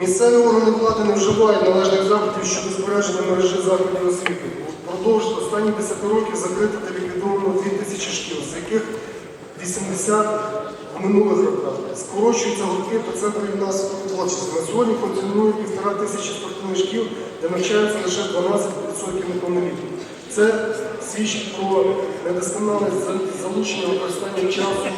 Місцеві органи влади не вживають належних заходів щодо збереження мережі закладів освіти. Впродовж останніх 10 років закрито та ліквідовано 2 тисячі шкіл, з яких 80 в минулих роках. Скорочуються гуртки та центри юнацької творчості. На сьогодні функціонує півтора тисячі спортивних шкіл, де навчаються лише 12% неповнолітніх. Це свідчить про недосконале залучення використання часу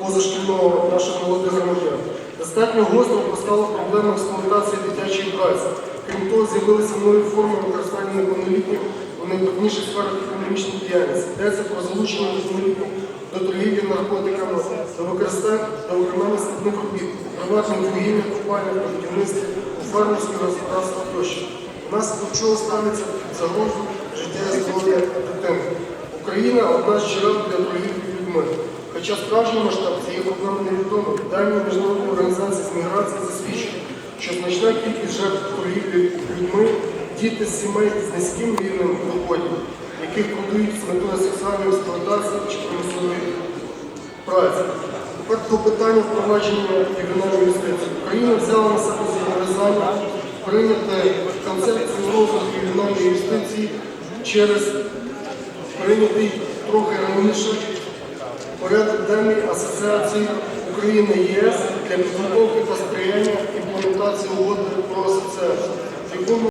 позашкільного наших молодих громадян. Достатньо гостро постала проблема експлуатації дитячої праці. Крім того, з'явилися нові форми використання неповнолітніх у найпевніших сферах економічної діяльності. Йдеться про залучення неповнолітніх до торгівлі наркотиками, до використання до виконання складних робіт, приватних вугілля, купальних будівництві, у фермерській господарства тощо. Внаслідок чого ставиться загрозу життя і здоров'я дитини. Україна одна з джерел для торгівлі людьми. Хоча справжній масштаб цієї проблеми невідомо, дані міжнародної організації з міграції засвідчують, що значна кількість жертв торгівлі людьми діти з сімей з низьким рівнем доходів, яких продають з метою сексуальної експлуатації чи примусової праці. Тепер до питання впровадження регіональної юстиції. Україна взяла на себе зобов'язання прийняти концепцію розвитку регіональної юстиції через прийнятий трохи раніше порядок денний Асоціації України ЄС для підготовки та сприяння імплементації угоди про асоціацію,